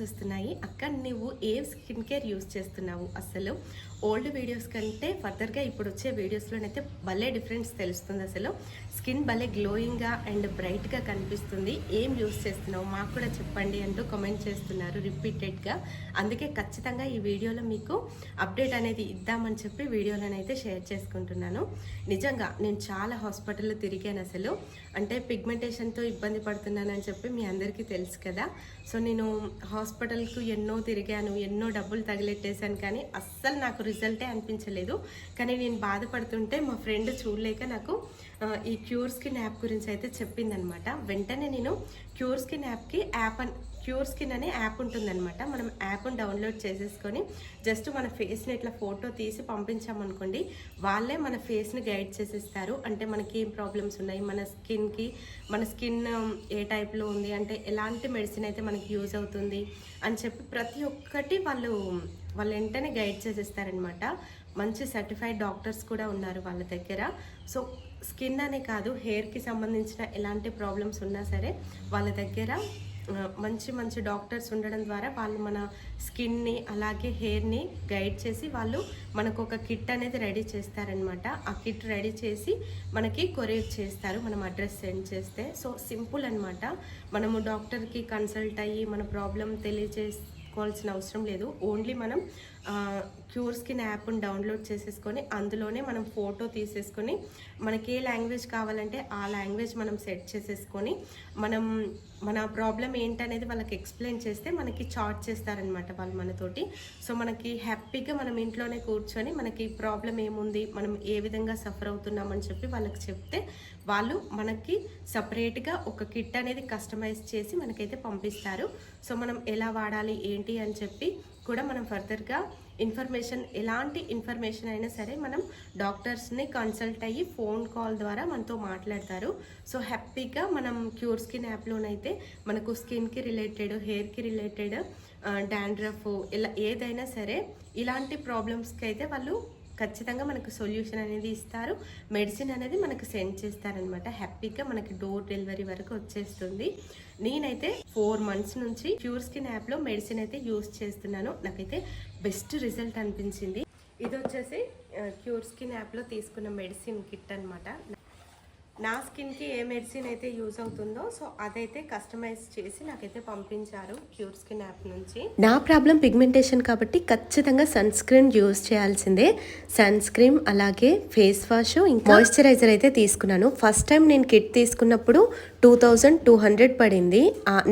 రిపీటెడ్గా వస్తున్నాయి. అక్క నువ్వు ఏ స్కిన్ కేర్ యూస్ చేస్తున్నావు? అసలు ఓల్డ్ వీడియోస్ కంటే ఫర్దర్గా ఇప్పుడు వచ్చే వీడియోస్లోనైతే భలే డిఫరెన్స్ తెలుస్తుంది అసలు. స్కిన్ భలే గ్లోయింగ్గా అండ్ బ్రైట్గా కనిపిస్తుంది. ఏం యూస్ చేస్తున్నావు? మాకు కూడా చెప్పండి అంటూ కమెంట్ చేస్తున్నారు రిపీటెడ్గా అందుకే ఖచ్చితంగా ఈ వీడియోలో మీకు అప్డేట్ అనేది ఇద్దామని చెప్పి వీడియోలను అయితే షేర్ చేసుకుంటున్నాను. నిజంగా నేను చాలా హాస్పిటల్లో తిరిగాను అసలు. అంటే పిగ్మెంటేషన్తో ఇబ్బంది పడుతున్నానని చెప్పి మీ అందరికీ తెలుసు కదా. సో నేను హాస్పిటల్కు ఎన్నో తిరిగాను ఎన్నో డబ్బులు తగిలెట్టేశాను కానీ అస్సలు నాకు రిజల్టే అనిపించలేదు. కానీ నేను బాధపడుతుంటే మా ఫ్రెండ్ చూడలేక నాకు ఈ క్యూర్ స్కిన్ యాప్ గురించి అయితే చెప్పిందనమాట. వెంటనే నేను క్యూర్ స్కిన్ యాప్కి యాప్ అని క్యూర్ స్కిన్ అనే యాప్ ఉంటుందన్నమాట మనం యాప్ని డౌన్లోడ్ చేసేసుకొని జస్ట్ మన ఫేస్ని ఇట్లా ఫోటో తీసి పంపించామనుకోండి వాళ్ళే మన ఫేస్ని గైడ్ చేసేస్తారు. అంటే మనకి ఏం ప్రాబ్లమ్స్ ఉన్నాయి? మన స్కిన్కి మన స్కిన్ ఏ టైప్లో ఉంది? అంటే ఎలాంటి మెడిసిన్ అయితే మనకి యూజ్ అవుతుంది? అని చెప్పి ప్రతి ఒక్కటి వాళ్ళు వాళ్ళు వెంటనే గైడ్ చేసేస్తారనమాట. మంచి సర్టిఫైడ్ డాక్టర్స్ కూడా ఉన్నారు వాళ్ళ దగ్గర. సో స్కిన్ అనే కాదు హెయిర్కి సంబంధించిన ఎలాంటి ప్రాబ్లమ్స్ ఉన్నా సరే వాళ్ళ దగ్గర మంచి మంచి డాక్టర్స్ ఉండడం ద్వారా వాళ్ళు మన స్కిన్ని అలాగే హెయిర్ని గైడ్ చేసి వాళ్ళు మనకు ఒక కిట్ అనేది రెడీ చేస్తారనమాట ఆ కిట్ రెడీ చేసి మనకి కొరియర్ చేస్తారు మనం అడ్రస్ సెండ్ చేస్తే. సో సింపుల్ అనమాట మనము డాక్టర్కి కన్సల్ట్ అయ్యి మన ప్రాబ్లం తెలియజేసుకోవాల్సిన అవసరం లేదు. ఓన్లీ మనం క్యూర్ స్కిన్ యాప్ని డౌన్లోడ్ చేసేసుకొని అందులోనే మనం ఫోటో తీసేసుకొని మనకి ఏ లాంగ్వేజ్ కావాలంటే ఆ లాంగ్వేజ్ మనం సెట్ చేసేసుకొని మనం మన ప్రాబ్లం ఏంటనేది వాళ్ళకి ఎక్స్ప్లెయిన్ చేస్తే మనకి చార్ట్ చేస్తారనమాట వాళ్ళు మనతోటి. సో మనకి హ్యాపీగా మనం ఇంట్లోనే కూర్చొని మనకి ప్రాబ్లం ఏముంది మనం ఏ విధంగా సఫర్ అవుతున్నామని చెప్పి వాళ్ళకి చెప్తే వాళ్ళు మనకి సపరేట్గా ఒక కిట్ అనేది కస్టమైజ్ చేసి మనకైతే పంపిస్తారు. సో మనం ఎలా వాడాలి ఏంటి అని చెప్పి కూడా మనం ఫర్దర్గా ఇన్ఫర్మేషన్ ఎలాంటి ఇన్ఫర్మేషన్ అయినా సరే మనం డాక్టర్స్ని కన్సల్ట్ అయ్యి ఫోన్ కాల్ ద్వారా మనతో మాట్లాడతారు. సో హ్యాపీగా మనం క్యూర్ స్కిన్ యాప్లోనైతే మనకు స్కిన్కి రిలేటెడ్ హెయిర్కి రిలేటెడ్ డాండ్రఫ్ ఇలా ఏదైనా సరే ఇలాంటి ప్రాబ్లమ్స్కి అయితే వాళ్ళు ఖచ్చితంగా మనకు సొల్యూషన్ అనేది ఇస్తారు. మెడిసిన్ అనేది మనకు సెండ్ చేస్తారనమాట. హ్యాపీగా మనకి డోర్ డెలివరీ వరకు వచ్చేస్తుంది. నేనైతే ఫోర్ మంత్స్ నుంచి ప్యూర్ స్కిన్ యాప్లో మెడిసిన్ అయితే యూస్ చేస్తున్నాను. నాకైతే బెస్ట్ రిజల్ట్ అనిపించింది. ఇది వచ్చేసి క్యూర్ స్కిన్ యాప్లో తీసుకున్న మెడిసిన్ కిట్ అనమాట నా స్కిన్కి ఏ మెడిసిన్ అయితే యూజ్ అవుతుందో సో అదైతే కస్టమైజ్ చేసి నాకైతే పంపించారు క్యూర్ స్కిన్ యాప్ నుంచి. నా ప్రాబ్లం పిగ్మెంటేషన్ కాబట్టి ఖచ్చితంగా సన్ స్క్రీన్ యూజ్ చేయాల్సిందే. సన్ స్క్రీన్ అలాగే ఫేస్ వాష్ ఇంకా మాయిశ్చరైజర్ అయితే తీసుకున్నాను. ఫస్ట్ టైం నేను కిట్ తీసుకున్నప్పుడు టూ థౌజండ్ టూ హండ్రెడ్ పడింది.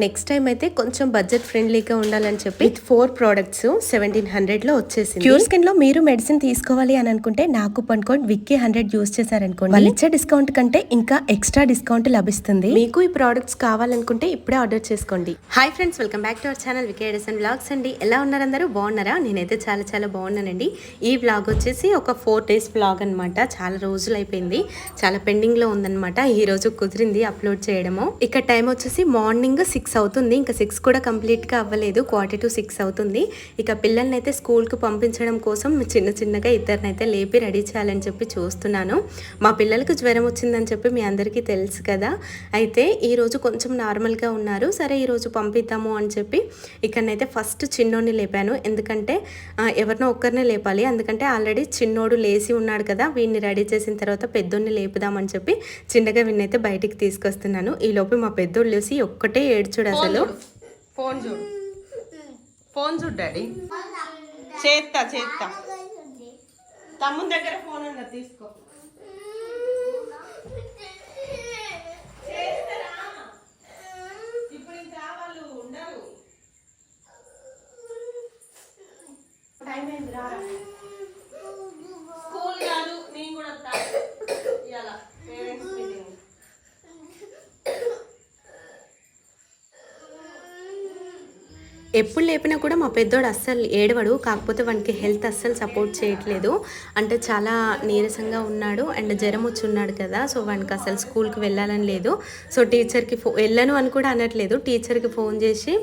నెక్స్ట్ టైం అయితే కొంచెం బడ్జెట్ ఫ్రెండ్లీగా ఉండాలని చెప్పి విత్ ఫోర్ ప్రోడక్ట్స్ సెవెంటీన్ హండ్రెడ్లో వచ్చేసింది. క్యూర్ స్కిన్లో మీరు మెడిసిన్ తీసుకోవాలి అని అనుకుంటే నాకు coupon code Vicky hundred use చేశారనుకోండి. వాళ్ళు ఇచ్చే డిస్కౌంట్ కంటే ఇంకా ఎక్స్ట్రా డిస్కౌంట్ లభిస్తుంది. మీకు ఈ ప్రోడక్ట్స్ కావాలనుకుంటే ఇప్పుడే ఆర్డర్ చేసుకోండి. Hi friends welcome back to our channel VK Edison blogs అండి. ఎలా ఉన్నారు అందరూ? బాగున్నారా? నేనైతే చాలా చాలా బాగున్నానండి. ఈ బ్లాగ్ వచ్చేసి ఒక ఫోర్ డేస్ బ్లాగ్ అనమాట చాలా రోజులు అయిపోయింది. చాలా పెండింగ్లో ఉందనమాట ఉందన్నమాట. ఈ రోజు కుదిరింది అప్లోడ్ చేయడము. ఇక టైం వచ్చేసి మార్నింగ్ సిక్స్ అవుతుంది. ఇంకా సిక్స్ కూడా కంప్లీట్గా అవ్వలేదు. క్వార్టర్ టు సిక్స్ అవుతుంది. ఇక పిల్లల్ని అయితే స్కూల్కు పంపించడం కోసం చిన్న చిన్నగా ఇద్దరినైతే లేపి రెడీ చేయాలని చెప్పి చూస్తున్నాను. మా పిల్లలకు జ్వరం వచ్చిందని చెప్పి మీ అందరికీ తెలుసు కదా. అయితే ఈరోజు కొంచెం నార్మల్గా ఉన్నారు. సరే ఈరోజు పంపిద్దాము అని చెప్పి ఇక్కడనైతే ఫస్ట్ చిన్నోడిని లేపాను. ఎందుకంటే ఎవరినో ఒక్కరినే లేపాలి. ఎందుకంటే ఆల్రెడీ చిన్నోడు లేచి ఉన్నాడు కదా. వీడిని రెడీ చేసిన తర్వాత పెద్దోడిని లేపుదామని చెప్పి చిన్నగా వీడినైతే బయటికి తీసుకొస్తున్నాను. ఈ లోపు మా పెద్దోడు లేచి ఒక్కటే ఏడ్చుడు అసలు. ఫోన్ చూడు. ఫోన్ చూడు డాడీ. చేత్తా చేత్తా. తమ్ముని దగ్గర ఫోన్ ఉందా తీసుకో ఇప్పుడు ఇంకా వాళ్ళు ఉండరు టైం అయింది రా స్కూల్ కాదు నేను కూడా వస్తా. ఎప్పుడు లేపినా కూడా మా పెద్దోడు అస్సలు ఏడవడు. కాకపోతే వానికి హెల్త్ అస్సలు సపోర్ట్ చేయట్లేదు. అంటే చాలా నీరసంగా ఉన్నాడు. అండ్ జ్వరం వచ్చి ఉన్నాడు కదా. సో వానికి అసలు స్కూల్కి వెళ్ళాలని లేదు. సో టీచర్కి ఫో వెళ్ళను అని కూడా అనట్లేదు. టీచర్కి ఫోన్ చేసి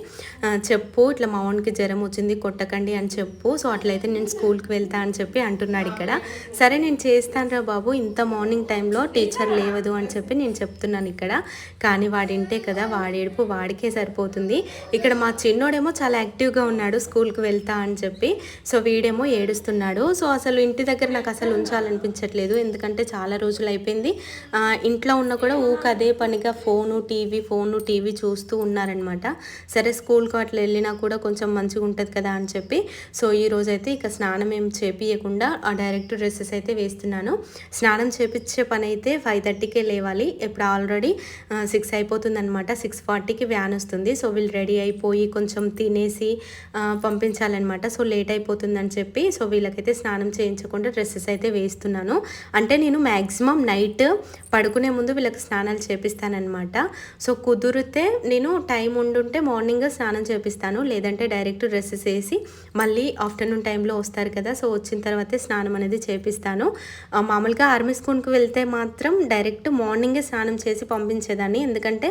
చెప్పు. ఇట్లా మా వానికి జ్వరం వచ్చింది. కొట్టకండి అని చెప్పు. సో అట్లయితే నేను స్కూల్కి వెళ్తా అని చెప్పి అంటున్నాడు ఇక్కడ. సరే నేను చేస్తాను రా బాబు. ఇంత మార్నింగ్ టైంలో టీచర్ లేవదు అని చెప్పి నేను చెప్తున్నాను ఇక్కడ. కానీ వాడింటే కదా. వాడేడుపు వాడికే సరిపోతుంది. ఇక్కడ మా చిన్నోడేమో చాలా యాక్టివ్గా ఉన్నాడు స్కూల్కి వెళ్తా అని చెప్పి. సో వీడేమో ఏడుస్తున్నాడు. సో అసలు ఇంటి దగ్గర నాకు అసలు ఉంచాలనిపించట్లేదు. ఎందుకంటే చాలా రోజులు అయిపోయింది. ఇంట్లో ఉన్న కూడా ఊక అదే పనిగా ఫోను టీవీ ఫోను టీవీ చూస్తూ ఉన్నారనమాట. సరే స్కూల్కి అట్లా వెళ్ళినా కూడా కొంచెం మంచిగా ఉంటుంది కదా అని చెప్పి. సో ఈ రోజు అయితే ఇక స్నానం ఏం చేపియకుండా ఆ డైరెక్ట్ డ్రెస్సెస్ అయితే వేస్తున్నాను. స్నానం చేపించే పని అయితే ఫైవ్ థర్టీకే లేవాలి. ఇప్పుడు ఆల్రెడీ సిక్స్ అయిపోతుంది అనమాట సిక్స్ ఫార్టీకి వ్యాన్ వస్తుంది. సో వీళ్ళు రెడీ అయిపోయి కొంచెం తినేసి పంపించాలన్నమాట. సో లేట్ అయిపోతుందని చెప్పి సో వీళ్ళకైతే స్నానం చేయించకుండా డ్రెస్సెస్ అయితే వేస్తున్నాను. అంటే నేను మ్యాక్సిమం నైట్ పడుకునే ముందు వీళ్ళకి స్నానాలు చేపిస్తానమాట సో కుదిరితే నేను టైం ఉండుంటే మార్నింగ్ స్నానం చేపిస్తాను. లేదంటే డైరెక్ట్ డ్రెస్సెస్ వేసి మళ్ళీ ఆఫ్టర్నూన్ టైంలో వస్తారు కదా సో వచ్చిన తర్వాతే స్నానం అనేది చేపిస్తాను. మామూలుగా ఆర్మీ స్కూల్కి వెళ్తే మాత్రం డైరెక్ట్ మార్నింగే స్నానం చేసి పంపించేదాన్ని. ఎందుకంటే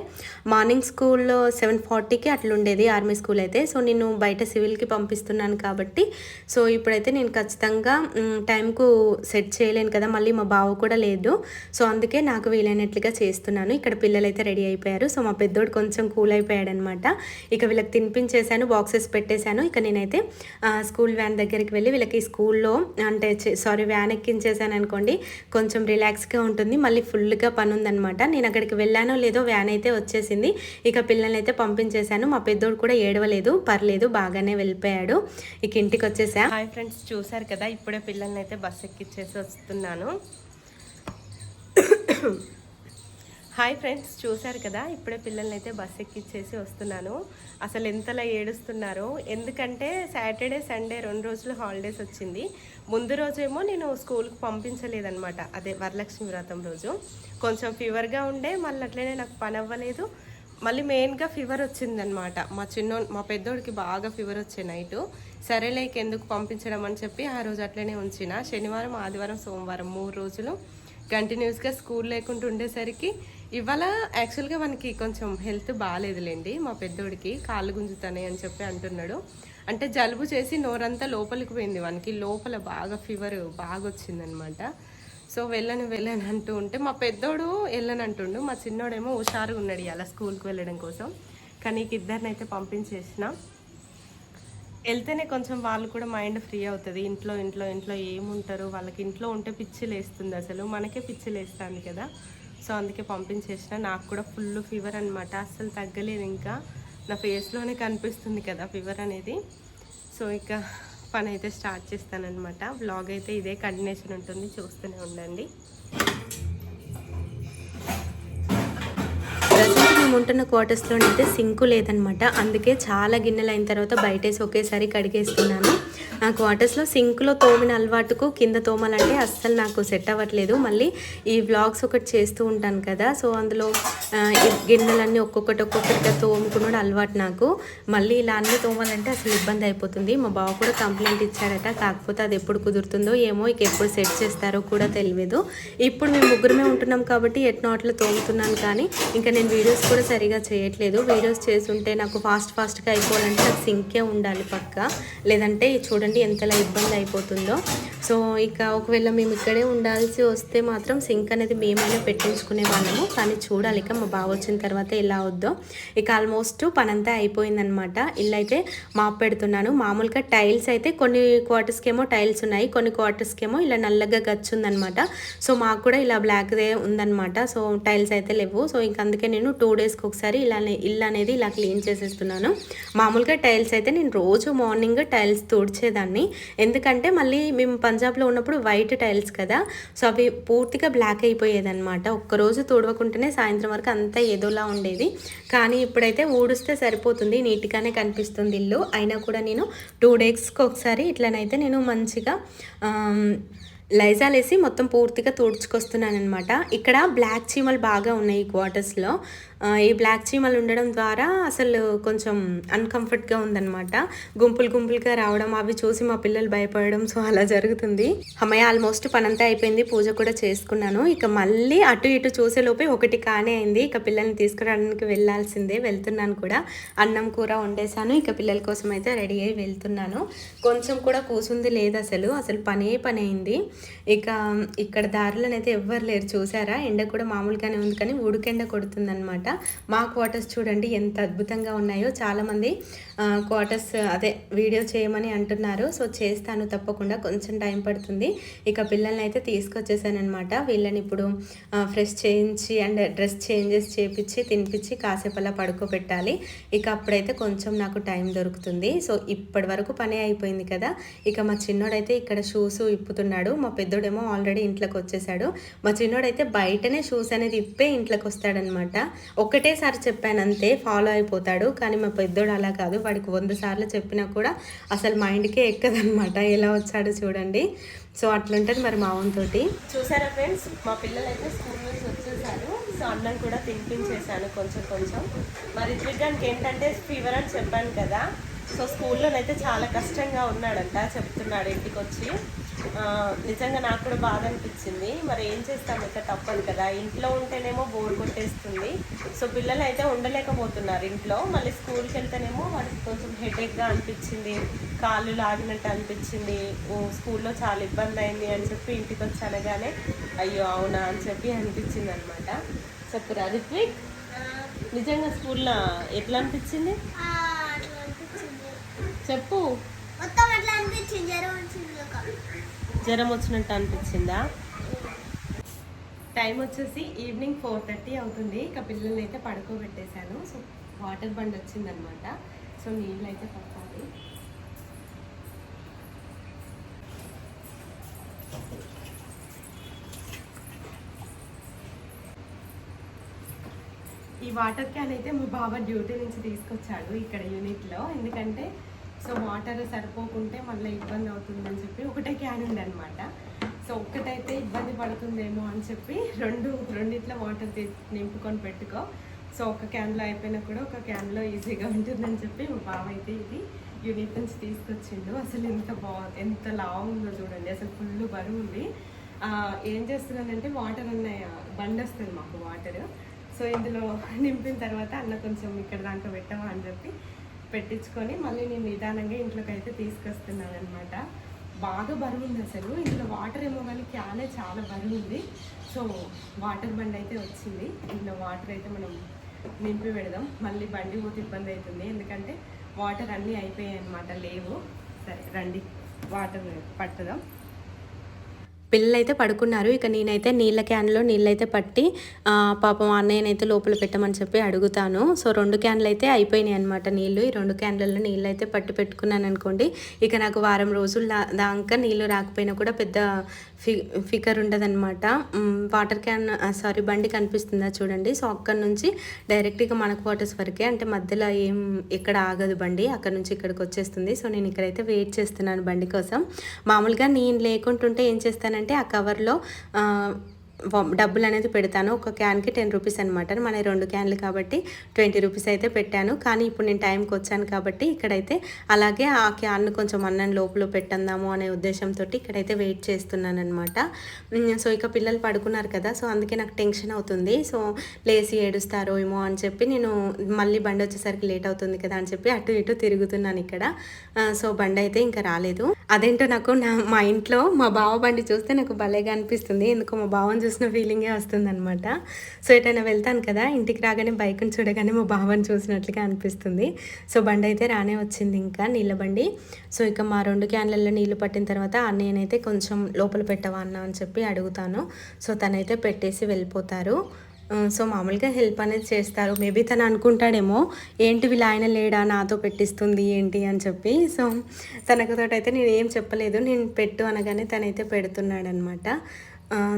మార్నింగ్ స్కూల్లో సెవెన్ ఫార్టీకి అట్లా ఉండేది ఆర్మీ స్కూల్ అయితే. సో నేను బయట సివిల్కి పంపిస్తున్నాను కాబట్టి సో ఇప్పుడైతే నేను ఖచ్చితంగా టైంకు సెట్ చేయలేను కదా మళ్ళీ మా బావ కూడా లేదు. సో అందుకే నాకు వీలైనట్లుగా చేస్తున్నాను. ఇక్కడ పిల్లలైతే రెడీ అయిపోయారు. సో మా పెద్దోడు కొంచెం కూల్ అయిపోయాడు అనమాట ఇక వీళ్ళకి తినిపించేశాను బాక్సెస్ పెట్టేశాను. ఇక నేనైతే స్కూల్ వ్యాన్ దగ్గరికి వెళ్ళి వీళ్ళకి స్కూల్లో అంటే సారీ వ్యాన్ ఎక్కించేసాను అనుకోండి కొంచెం రిలాక్స్గా ఉంటుంది. మళ్ళీ ఫుల్గా పని ఉందనమాట నేను అక్కడికి వెళ్ళానో లేదో వ్యాన్ అయితే వచ్చేసింది. ఇక పిల్లల్ని అయితే పంపించేశాను. మా పెద్దోడు కూడా ఏడవలేదు. పర్లేదు బాగానే వెళ్ళిపోయాడు. ఇక ఇంటికి వచ్చేసా హాయ్ ఫ్రెండ్స్ చూసారు కదా ఇప్పుడే పిల్లల్ని అయితే బస్ ఎక్కిచ్చేసి వస్తున్నాను. హాయ్ ఫ్రెండ్స్ చూశారు కదా ఇప్పుడే పిల్లల్ని అయితే బస్ ఎక్కిచ్చేసి వస్తున్నాను. అసలు ఎంతలా ఏడుస్తున్నారో ఎందుకంటే సాటర్డే సండే రెండు రోజులు హాలిడేస్ వచ్చింది. ముందు రోజేమో నేను స్కూల్కి పంపించలేదనమాట అదే వరలక్ష్మి వ్రతం రోజు. కొంచెం ఫీవర్గా ఉండే మళ్ళీ అట్లనే నాకు పని అవ్వలేదు మళ్ళీ మెయిన్గా ఫీవర్ వచ్చిందనమాట మా చిన్నో మా పెద్దోడికి బాగా ఫీవర్ వచ్చే నైటు. సరేలేక ఎందుకు పంపించడం అని చెప్పి ఆ రోజు అట్లనే ఉంచిన. శనివారం ఆదివారం సోమవారం మూడు రోజులు కంటిన్యూస్గా స్కూల్ లేకుండా ఉండేసరికి ఇవాళ యాక్చువల్గా మనకి కొంచెం హెల్త్ బాగాలేదులేండి మా పెద్దోడికి. కాళ్ళు గుంజుతాయి అని చెప్పి అంటున్నాడు. అంటే జలుబు చేసి నోరంతా లోపలికి పోయింది. వానికి లోపల బాగా ఫీవర్ బాగా వచ్చిందనమాట సో వెళ్ళను వెళ్ళను అంటూ ఉంటే మా పెద్దోడు వెళ్ళను అంటుండు. మా చిన్నోడేమో హుషారుగా ఉన్నాడు అలా స్కూల్కి వెళ్ళడం కోసం. కానీ ఇద్దరిని అయితే పంపించేసిన. వెళ్తేనే కొంచెం వాళ్ళు కూడా మైండ్ ఫ్రీ అవుతుంది. ఇంట్లో ఇంట్లో ఇంట్లో ఏముంటారు? వాళ్ళకి ఇంట్లో ఉంటే పిచ్చి లేస్తుంది అసలు. మనకే పిచ్చి లేస్తుంది కదా. సో అందుకే పంపించేసిన. నాకు కూడా ఫుల్ ఫీవర్ అనమాట అస్సలు తగ్గలేదు ఇంకా. నా ఫేస్లోనే కనిపిస్తుంది కదా ఫీవర్ అనేది. సో ఇక పని అయితే స్టార్ట్ చేస్తానన్నమాట. బ్లాగ్ అయితే ఇదే కంటిన్యూషన్ ఉంటుంది. చూస్తూనే ఉండండి. ఉంటున్న క్వార్టర్స్లో అయితే సింకు లేదనమాట. అందుకే చాలా గిన్నెలు అయిన తర్వాత బయటేసి ఒకేసారి కడిగేస్తున్నాను. ఆ క్వార్టర్స్లో సింకులో తోమిన అలవాటుకు కింద తోమాలంటే అస్సలు నాకు సెట్ అవ్వట్లేదు. మళ్ళీ ఈ వ్లాగ్స్ ఒకటి చేస్తూ ఉంటాను కదా సో అందులో గిన్నెలన్నీ ఒక్కొక్కటి ఒక్కొక్కటిగా తోముకున్నాడు అలవాటు నాకు. మళ్ళీ ఇలా అన్నీ తోమాలంటే అసలు ఇబ్బంది అయిపోతుంది. మా బావ కూడా కంప్లైంట్ ఇచ్చాడట కాకపోతే అది ఎప్పుడు కుదురుతుందో ఏమో ఇక ఎప్పుడు సెట్ చేస్తారో కూడా తెలియదు ఇప్పుడు మేము ముగ్గురమే ఉంటున్నాం కాబట్టి ఎట్నో అట్లా తోముతున్నాను కానీ ఇంకా నేను వీడియోస్ కూడా సరిగా చేయట్లేదు. వీడియోస్ చేస్తుంటే నాకు ఫాస్ట్ ఫాస్ట్గా అయిపోవాలంటే నాకు సింకే ఉండాలి పక్క. లేదంటే చూడండి ఎంతలా ఇబ్బంది అయిపోతుందో. సో ఇక ఒకవేళ మేము ఇక్కడే ఉండాల్సి వస్తే మాత్రం సింక్ అనేది మేమైనా పెట్టించుకునే వాళ్ళము. కానీ చూడాలి ఇక మా బావ వచ్చిన తర్వాత ఎలా అవుద్దో ఇక ఆల్మోస్ట్ పనంతా అయిపోయిందనమాట ఇల్లు అయితే మాప్ పెడుతున్నాను. మామూలుగా టైల్స్ అయితే కొన్ని క్వార్టర్స్కి ఏమో టైల్స్ ఉన్నాయి కొన్ని క్వార్టర్స్కి ఏమో ఇలా నల్లగా గచ్చు ఉందనమాట సో మాకు కూడా ఇలా బ్లాక్దే ఉందన్నమాట. సో టైల్స్ అయితే లేవు. సో ఇంక అందుకే నేను టూ డేస్కి ఒకసారి ఇలా ఇల్లు అనేది ఇలా క్లీన్ చేసేస్తున్నాను. మామూలుగా టైల్స్ అయితే నేను రోజు మార్నింగ్ టైల్స్ తుడిచేదాన్ని. ఎందుకంటే మళ్ళీ మేము పంజాబ్లో ఉన్నప్పుడు వైట్ టైల్స్ కదా. సో అవి పూర్తిగా బ్లాక్ అయిపోయేదన్నమాట. ఒక్కరోజు తుడవకుంటేనే సాయంత్రం వరకు అంతా ఏదోలా ఉండేది. కానీ ఇప్పుడైతే ఊడిస్తే సరిపోతుంది నీట్గానే కనిపిస్తుంది ఇల్లు. అయినా కూడా నేను టూ డేస్కి ఒకసారి ఇట్లనైతే నేను మంచిగా లైజాలేసి మొత్తం పూర్తిగా తుడుచుకొస్తున్నాను అనమాట ఇక్కడ బ్లాక్ చీమలు బాగా ఉన్నాయి ఈ క్వార్టర్స్లో. ఈ బ్లాక్ చీమలు ఉండడం ద్వారా అసలు కొంచెం అన్కంఫర్ట్గా ఉందన్నమాట. గుంపులు గుంపులుగా రావడం అవి చూసి మా పిల్లలు భయపడడం సో అలా జరుగుతుంది. అమ్మాయి ఆల్మోస్ట్ పనంతా అయిపోయింది పూజ కూడా చేసుకున్నాను. ఇక మళ్ళీ అటు ఇటు చూసేలోపే ఒకటి కానే అయింది. ఇక పిల్లల్ని తీసుకురావడానికి వెళ్ళాల్సిందే వెళ్తున్నాను కూడా. అన్నం కూర వండేసాను ఇక పిల్లల కోసం అయితే రెడీ అయ్యి వెళ్తున్నాను. కొంచెం కూడా కూసుంది లేదు అసలు అసలు పనే పని అయింది. ఇక ఇక్కడ దారిలోనైతే ఎవ్వరు లేరు చూసారా? ఎండ కూడా మామూలుగానే ఉంది కానీ ఉడుకెండ కొడుతుందనమాట మా క్వార్టర్స్ చూడండి ఎంత అద్భుతంగా ఉన్నాయో చాలామంది క్వార్టర్స్ అదే వీడియో చేయమని అంటున్నారు. సో చేస్తాను తప్పకుండా. కొంచెం టైం పడుతుంది. ఇక పిల్లల్ని అయితే తీసుకొచ్చేసానమాట వీళ్ళని ఇప్పుడు ఫ్రెష్ చేయించి అండ్ డ్రెస్ చేంజెస్ చేపించి తినిపించి కాసేపు అలా పడుకోబెట్టాలి. ఇక అప్పుడైతే కొంచెం నాకు టైం దొరుకుతుంది. సో ఇప్పటి వరకు పని అయిపోయింది కదా. ఇక మా చిన్నోడైతే ఇక్కడ షూస్ ఇప్పుతున్నాడు. మా పెద్దోడేమో ఆల్రెడీ ఇంట్లోకి వచ్చేసాడు. మా చిన్నోడైతే బయటనే షూస్ అనేది ఇప్పే ఇంట్లోకి వస్తాడనమాట ఒక్కటేసారి చెప్పాను అంతే ఫాలో అయిపోతాడు. కానీ మా పెద్దోడు అలా కాదు. వాడికి వంద సార్లు చెప్పినా కూడా అసలు మైండ్కే ఎక్కదనమాట ఎలా వచ్చాడో చూడండి. సో అట్లుంటుంది మరి మా తోటి చూసారా ఫ్రెండ్స్? మా పిల్లలు అయితే స్కూల్ నుంచి వచ్చేసారు. సో అన్నం కూడా తినిపించేశాను కొంచెం కొంచెం. మరి చూడడానికి ఏంటంటే ఫీవర్ అని చెప్పాను కదా. సో స్కూల్లోనైతే చాలా కష్టంగా ఉన్నాడంట చెప్తున్నాడు ఇంటికి వచ్చి నిజంగా నాకు కూడా బాధ అనిపించింది. మరి ఏం చేస్తాం? ఇక తప్పదు కదా. ఇంట్లో ఉంటేనేమో బోర్ కొట్టేస్తుంది. సో పిల్లలు అయితే ఉండలేకపోతున్నారు ఇంట్లో. మళ్ళీ స్కూల్కి వెళ్తేనేమో వాడికి కొంచెం హెడేక్గా అనిపించింది. కాళ్ళు లాగినట్టు అనిపించింది. ఓ స్కూల్లో చాలా ఇబ్బంది అయింది అని చెప్పి ఇంటికి వచ్చి అనగానే అయ్యో అవునా? అని చెప్పి అనిపించింది అనమాట సో రిత్విక్ నిజంగా స్కూల్లో ఎట్లా అనిపించింది. చెప్పు. మొత్తం అట్లా అనిపించింది జ్వరం వచ్చింది ఒక. జ్వరం వచ్చినట్టు అనిపించిందా? టైం వచ్చేసి ఈవినింగ్ ఫోర్ థర్టీ అవుతుంది. ఇక పిల్లల్ని అయితే పడుకోబెట్టేశాను. సో వాటర్ బండ్ వచ్చిందనమాట. సో నీళ్ళు అయితే పట్టాలి. ఈ వాటర్ క్యాన్ అయితే మా బాబా డ్యూటీ నుంచి తీసుకొచ్చాడు ఇక్కడ యూనిట్లో. ఎందుకంటే సో వాటర్ సరిపోకుంటే మళ్ళీ ఇబ్బంది అవుతుందని చెప్పి ఒకటే క్యాన్ ఉంది అనమాట సో ఒక్కటైతే ఇబ్బంది పడుతుందేమో అని చెప్పి రెండు రెండిట్లో వాటర్ నింపుకొని పెట్టుకో. సో ఒక క్యాన్లో అయిపోయినా కూడా ఒక క్యాన్లో ఈజీగా ఉంటుందని చెప్పి మా బావ అయితే ఇది యూనిట్ నుంచి తీసుకొచ్చిండు. అసలు ఎంత బా ఎంత లావు ఉందో చూడండి. అసలు ఫుల్ బరువు ఉంది ఏం చేస్తున్నానంటే వాటర్ ఉన్నాయి బండి వస్తుంది మాకు వాటర్. సో ఇందులో నింపిన తర్వాత అన్న కొంచెం ఇక్కడ దాకా పెట్టవా అని చెప్పి పెట్టించుకొని మళ్ళీ నేను నిదానంగా ఇంట్లోకి అయితే తీసుకొస్తున్నాను అనమాట బాగా బరువు ఉంది అసలు. ఇందులో వాటర్ ఏమో కానీ క్యానే చాలా బరువు ఉంది సో వాటర్ బండి అయితే వచ్చింది. ఇందులో వాటర్ అయితే మనం నింపి పెడదాం. మళ్ళీ బండి పోతే ఇబ్బంది అవుతుంది ఎందుకంటే వాటర్ అన్నీ అయిపోయాయి అనమాట లేవు. సరే రండి. వాటర్ పట్టుదాం. పిల్లలు అయితే పడుకున్నారు. ఇక నేనైతే నీళ్ళ క్యాన్లో నీళ్ళైతే పట్టి పాపం అన్నయ్యనైతే లోపల పెట్టమని చెప్పి అడుగుతాను. సో రెండు క్యాన్లు అయితే అయిపోయినాయి అనమాట నీళ్ళు. ఈ రెండు క్యాన్లలో నీళ్ళు అయితే పట్టి పెట్టుకున్నాను అనుకోండి ఇక నాకు వారం రోజులు దా- దాకా నీళ్ళు రాకపోయినా కూడా పెద్ద ఫి ఫికర్ ఉండదన్నమాట. వాటర్ క్యాన్ సారీ బండి కనిపిస్తుందా చూడండి. సో అక్కడ నుంచి డైరెక్ట్గా మనకు వాటర్స్ వరకే అంటే మధ్యలో ఏం ఎక్కడ ఆగదు బండి అక్కడ నుంచి ఇక్కడికి వచ్చేస్తుంది. సో నేను ఇక్కడైతే వెయిట్ చేస్తున్నాను బండి కోసం. మామూలుగా నేను లేకుంటుంటే ఏం చేస్తానంటే ఏంటంటే ఆ కవర్లో డబ్బులు అనేది పెడతాను. ఒక క్యాన్కి టెన్ రూపీస్ అనమాట మన రెండు క్యాన్లు కాబట్టి ట్వంటీ రూపీస్ అయితే పెట్టాను. కానీ ఇప్పుడు నేను టైంకి వచ్చాను కాబట్టి ఇక్కడైతే అలాగే ఆ క్యాన్ను కొంచెం అన్నం లోపల పెట్టందాము అనే ఉద్దేశంతో ఇక్కడైతే వెయిట్ చేస్తున్నాను అనమాట సో ఇక పిల్లలు పడుకున్నారు కదా సో అందుకే నాకు టెన్షన్ అవుతుంది. సో లేచి ఏడుస్తారో ఏమో అని చెప్పి నేను మళ్ళీ బండి వచ్చేసరికి లేట్ అవుతుంది కదా అని చెప్పి అటు ఇటు తిరుగుతున్నాను ఇక్కడ. సో బండి అయితే ఇంకా రాలేదు. అదేంటో నాకు నా మా ఇంట్లో మా బావ బండి చూస్తే నాకు భలేగా అనిపిస్తుంది. ఎందుకో మా బావని చూసిన ఫీలింగే వస్తుంది అనమాట సో ఎటైనా వెళ్తాను కదా ఇంటికి రాగానే బైక్ని చూడగానే మా బావని చూసినట్లుగా అనిపిస్తుంది. సో బండి అయితే రానే వచ్చింది ఇంకా నీళ్ళ బండి. సో ఇక మా రెండు క్యాన్లలో నీళ్ళు పట్టిన తర్వాత నేనైతే కొంచెం లోపల పెట్టవా అన్నా? అని చెప్పి అడుగుతాను. సో తనైతే పెట్టేసి వెళ్ళిపోతారు. సో మామూలుగా హెల్ప్ అనేది చేస్తారు. మేబీ తను అనుకుంటాడేమో ఏంటి వీళ్ళు ఆయన లేడా? నాతో పెట్టిస్తుంది ఏంటి? అని చెప్పి. సో తనకు తోటైతే నేను ఏం చెప్పలేదు. నేను పెట్టు అనగానే తనైతే పెడుతున్నాడనమాట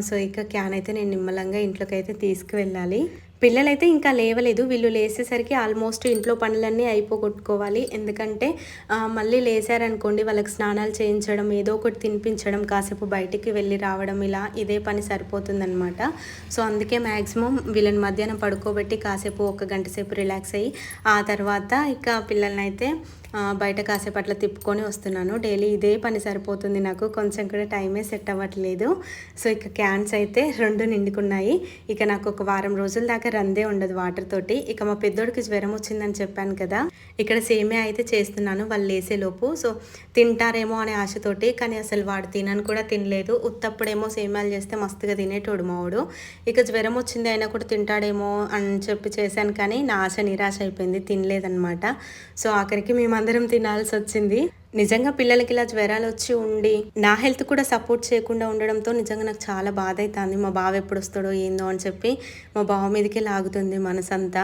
సో ఇక క్యాన్ అయితే నేను నిమ్మలంగా ఇంట్లోకి అయితే తీసుకువెళ్ళాలి. పిల్లలైతే ఇంకా లేవలేదు. వీళ్ళు లేసేసరికి ఆల్మోస్ట్ ఇంట్లో పనులన్నీ అయిపోగొట్టుకోవాలి. ఎందుకంటే మళ్ళీ లేసారనుకోండి వాళ్ళకి స్నానాలు చేయించడం ఏదో ఒకటి తినిపించడం కాసేపు బయటికి వెళ్ళి రావడం ఇలా ఇదే పని సరిపోతుందనమాట సో అందుకే మ్యాక్సిమం వీళ్ళని మధ్యాహ్నం పడుకోబెట్టి కాసేపు ఒక గంట సేపు రిలాక్స్ అయ్యి ఆ తర్వాత ఇక పిల్లల్ని అయితే బయట కాసేపు అట్లా తిప్పుకొని వస్తున్నాను. డైలీ ఇదే పని సరిపోతుంది నాకు. కొంచెం కూడా టైమే సెట్ అవ్వట్లేదు. సో ఇక క్యాన్స్ అయితే రెండు నిండుకున్నాయి. ఇక నాకు ఒక వారం రోజుల దాకా రందే ఉండదు వాటర్ తోటి. ఇక మా పెద్దోడికి జ్వరం వచ్చిందని చెప్పాను కదా. ఇక్కడ సేమే అయితే చేస్తున్నాను వాళ్ళు లేసేలోపు. సో తింటారేమో అనే ఆశతోటి కానీ అసలు వాడు తినను కూడా తినలేదు. ఉత్తప్పుడేమో సేమ్యాలు చేస్తే మస్తుగా తినేటోడు మావుడు ఇక జ్వరం వచ్చింది అయినా కూడా తింటాడేమో అని చెప్పి చేశాను కానీ నా ఆశ నిరాశ అయిపోయింది తినలేదన్నమాట. సో ఆఖరికి మేమందరం తినాల్సి వచ్చింది. నిజంగా పిల్లలకి ఇలా జ్వరాలు వచ్చి ఉండి నా హెల్త్ కూడా సపోర్ట్ చేయకుండా ఉండడంతో నిజంగా నాకు చాలా బాధ అవుతుంది మా బావ ఎప్పుడు వస్తాడో ఏందో అని చెప్పి మా బావ మీదకే లాగుతుంది మనసంతా.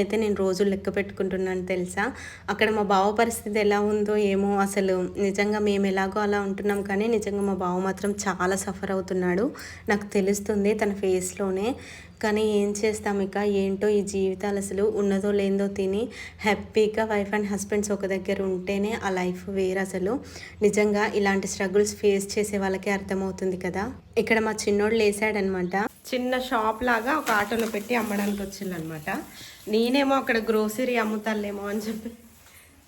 అయితే నేను రోజు లెక్క పెట్టుకుంటున్నాను తెలుసా? అక్కడ మా బావ పరిస్థితి ఎలా ఉందో ఏమో అసలు నిజంగా మేము ఎలాగో అలా ఉంటున్నాం కానీ నిజంగా మా బావ మాత్రం చాలా సఫర్ అవుతున్నాడు. నాకు తెలుస్తుంది తన ఫేస్లోనే. కానీ ఏం చేస్తాం ఇక? ఏంటో ఈ జీవితాలు అసలు ఉన్నదో లేదో తిని హ్యాపీగా వైఫ్ అండ్ హస్బెండ్స్ ఒక దగ్గర ఉంటేనే ఆ లైఫ్ వేరు అసలు. నిజంగా ఇలాంటి స్ట్రగుల్స్ ఫేస్ చేసే వాళ్ళకి అర్థమవుతుంది కదా? ఇక్కడ మా చిన్నోడు లేసాడనమాట. చిన్న షాప్ లాగా ఒక ఆటోలో పెట్టి అమ్మడానికి వచ్చిందనమాట నేనేమో అక్కడ గ్రోసరీ అమ్ముతాలేమో అని చెప్పి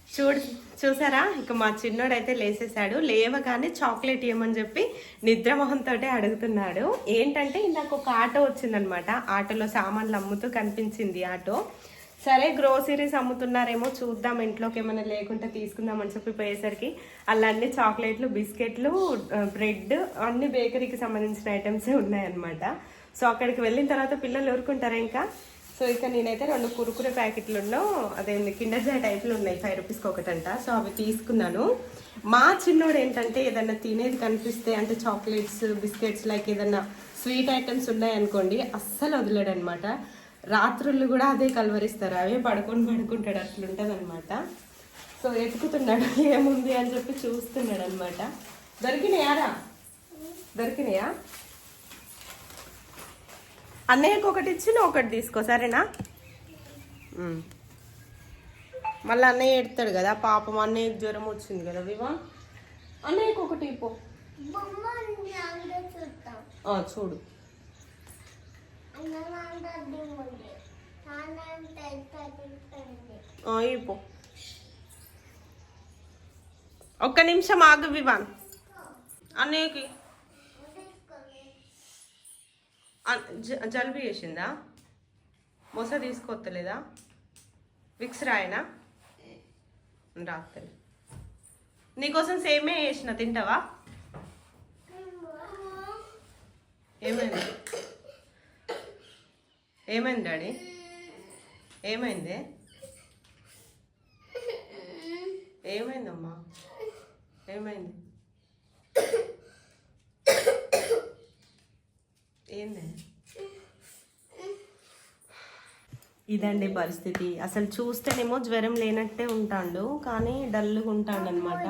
చూడు చూసారా? ఇక మా చిన్నోడైతే లేసేసాడు లేవగానే చాక్లెట్ ఇవ్వమని చెప్పి నిద్రమోహంతో అడుగుతున్నాడు. ఏంటంటే ఇందాక ఒక ఆటో వచ్చిందనమాట. ఆటోలో సామాన్లు అమ్ముతూ కనిపించింది ఆటో. సరే గ్రోసరీస్ అమ్ముతున్నారేమో చూద్దాం ఇంట్లోకి ఏమైనా లేకుండా తీసుకుందామని చెప్పి పోయేసరికి అలా అన్ని చాక్లెట్లు బిస్కెట్లు బ్రెడ్ అన్ని బేకరీకి సంబంధించిన ఐటమ్సే ఉన్నాయన్నమాట. సో అక్కడికి వెళ్ళిన తర్వాత పిల్లలు ఊరుకుంటారా ఇంకా? సో ఇక నేనైతే రెండు కురుకురే ప్యాకెట్లు అదేంది కిండర్ జాయ్ టైప్లు ఉన్నాయి ఫైవ్ రూపీస్కి ఒకటంట. సో అవి తీసుకున్నాను. మా చిన్నోడు ఏంటంటే ఏదన్నా తినేది కనిపిస్తే అంటే చాక్లెట్స్ బిస్కెట్స్ లైక్ ఏదన్నా స్వీట్ ఐటమ్స్ ఉన్నాయనుకోండి అస్సలు వదిలేడనమాట. రాత్రులు కూడా అదే కలవరిస్తారు అవే పడుకొని పడుకుంటాడు అట్లుంటుందన్నమాట సో ఎతుకుతున్నాడు ఏముంది అని చెప్పి చూస్తున్నాడు అనమాట దొరికినాయారా దొరికినాయా? అన్నయ్యకి ఒకటి ఇచ్చి ఒకటి తీసుకో సరేనా? మళ్ళీ అన్నయ్య ఎడతాడు కదా పాపం అన్నయ్యకి జ్వరం వచ్చింది కదా వివా? అన్నయ్యకి ఒకటి ఇపో చూడు. ఇపో ఒక్క నిమిషం ఆగు వివాన్. అన్నయ్యకి జలుబు చేసిందా? మొస తీసుకొత్తలేదా? విక్స్ రాయనా? రాత్తలే నీకోసం సేమే చేసిన తింటావా? ఏమైంది? ఏమైంది డాడీ? ఏమైంది? ఏమైందమ్మా? ఏమైంది? ఏంది? ఇదండి పరిస్థితి. అసలు చూస్తేనేమో జ్వరం లేనట్టే ఉంటాడు కానీ డల్గా ఉంటాడు అనమాట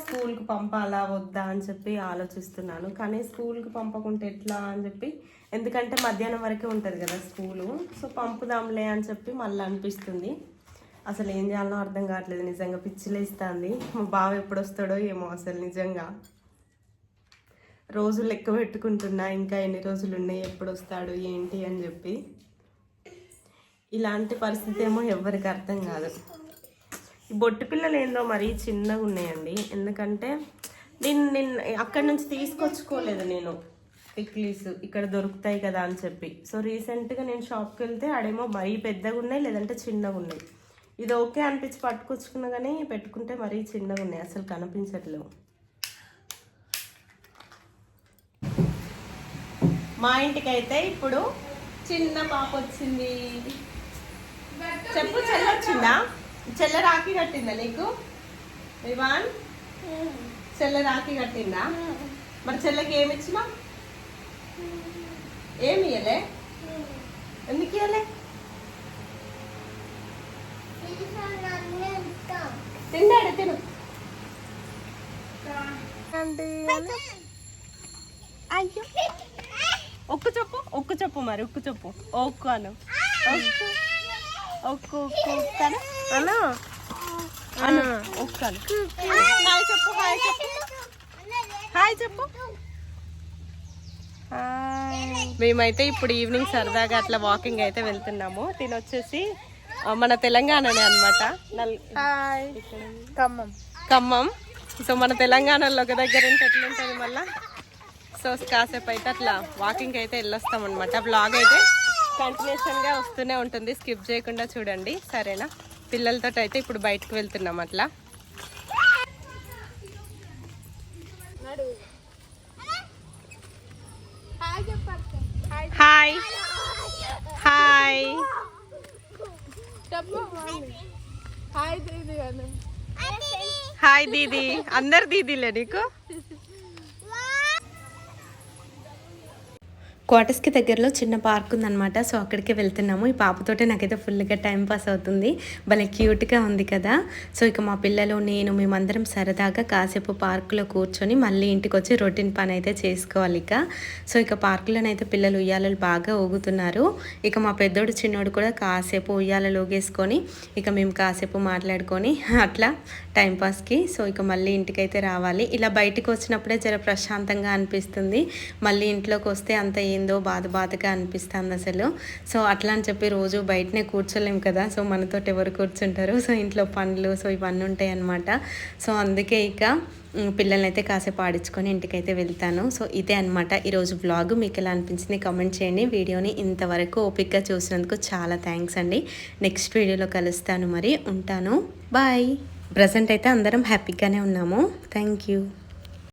స్కూల్కి పంపాలా వద్దా అని చెప్పి ఆలోచిస్తున్నాను. కానీ స్కూల్కి పంపకుంటే ఎట్లా అని చెప్పి ఎందుకంటే మధ్యాహ్నం వరకే ఉంటుంది కదా స్కూలు. సో పంపుదాంలే అని చెప్పి మళ్ళీ అనిపిస్తుంది. అసలు ఏం చేయాలో అర్థం కావట్లేదు. నిజంగా పిచ్చిలేస్తుంది మా బావ ఎప్పుడు వస్తాడో ఏమో అసలు నిజంగా. రోజులు లెక్క పెట్టుకుంటున్నా ఇంకా ఎన్ని రోజులు ఉన్నాయి ఎప్పుడు వస్తాడు ఏంటి అని చెప్పి. ఇలాంటి పరిస్థితి ఏమో ఎవరికి అర్థం కాదు. ఈ బొట్టు పిల్లలు ఏందో మరీ చిన్నగా ఉన్నాయండి. ఎందుకంటే నేను నేను అక్కడి నుంచి తీసుకొచ్చుకోలేదు నేను పిక్లీస్. ఇక్కడ దొరుకుతాయి కదా అని చెప్పి. సో రీసెంట్గా నేను షాప్కి వెళ్తే ఆడేమో మరీ పెద్దగా ఉన్నాయి లేదంటే చిన్నగా ఉన్నాయి. ఇది ఓకే అనిపించి పట్టుకొచ్చుకున్నా కానీ పెట్టుకుంటే మరీ చిన్నగా ఉన్నాయి. అసలు కనిపించట్లేవు. మా ఇంటికి అయితే ఇప్పుడు చిన్న పాప వచ్చింది. చెప్పు చెల్ల వచ్చిందా? చెల్ల రాఖీ కట్టిందా నీకు? వివాన్ చెల్ల రాఖీ కట్టిందా? మరి చెల్లకి ఏమి ఇచ్చినా? ఏమి ఇయ్యలే? ఎందుకు ఇయ్యలే? తిన్నాడు తిను. అయ్యో. ఒక్క చెప్పు ఒక్క చెప్పు మరి ఒక్క చెప్పు. ఒక్క అను. ఒక్కు ఒక్కను అను. అను. ఒక్కను హాయ్ చెప్పు హాయ్ చెప్పు. హాయ్ చెప్పు. మేమైతే ఇప్పుడు ఈవినింగ్ సరదాగా అట్లా వాకింగ్ అయితే వెళ్తున్నాము. తినొచ్చేసి మన తెలంగాణనే అనమాట హాయ్. ఖమ్మం. ఖమ్మం. సో మన తెలంగాణలో ఒక దగ్గర ఉంటే ఎట్లుంటుంది మళ్ళా? సో కాసేపు అయితే అట్లా వాకింగ్ అయితే వెళ్ళొస్తాం అనమాట బ్లాగ్ అయితే కంటిన్యూషన్గా వస్తూనే ఉంటుంది. స్కిప్ చేయకుండా చూడండి. సరేనా? పిల్లలతో అయితే ఇప్పుడు బయటకు వెళ్తున్నాం అట్లా. హాయ్ హాయ్ హాయ్ దీది అందరు దీదీలే నీకు? క్వార్టర్స్కి దగ్గరలో చిన్న పార్క్ ఉందన్నమాట. సో అక్కడికి వెళ్తున్నాము. ఈ పాపతోటే నాకైతే ఫుల్గా టైం పాస్ అవుతుంది. భలే క్యూట్గా ఉంది కదా. సో ఇక మా పిల్లలు నేను మేమందరం సరదాగా కాసేపు పార్కులో కూర్చొని మళ్ళీ ఇంటికి వచ్చి రొటీన్ పని అయితే చేసుకోవాలి ఇక. సో ఇక పార్కులోనైతే పిల్లలు ఉయ్యాలలు బాగా ఊగుతున్నారు. ఇక మా పెద్దోడు చిన్నోడు కూడా కాసేపు ఉయ్యాలలు ఊగేసుకొని ఇక మేము కాసేపు మాట్లాడుకొని అట్లా టైంపాస్కి సో ఇక మళ్ళీ ఇంటికైతే రావాలి. ఇలా బయటకు వచ్చినప్పుడే జర ప్రశాంతంగా అనిపిస్తుంది. మళ్ళీ ఇంట్లోకి వస్తే అంత ఏందో బాధ బాధగా అనిపిస్తుంది అసలు. సో అట్లా అని చెప్పి రోజు బయటనే కూర్చోలేము కదా. సో మనతోటి ఎవరు కూర్చుంటారు? సో ఇంట్లో పనులు సో ఇవన్నీ ఉంటాయి అన్నమాట. సో అందుకే ఇక పిల్లల్ని అయితే కాసేపు ఆడించుకొని ఇంటికైతే వెళ్తాను. సో ఇదే అనమాట ఈరోజు బ్లాగ్ మీకు ఎలా అనిపించింది కమెంట్ చేయండి. వీడియోని ఇంతవరకు ఓపిక్గా చూసినందుకు చాలా థ్యాంక్స్ అండి. నెక్స్ట్ వీడియోలో కలుస్తాను మరి. ఉంటాను. బాయ్ ప్రజెంట్ అయితే అందరం హ్యాపీగానే ఉన్నాము. Thank you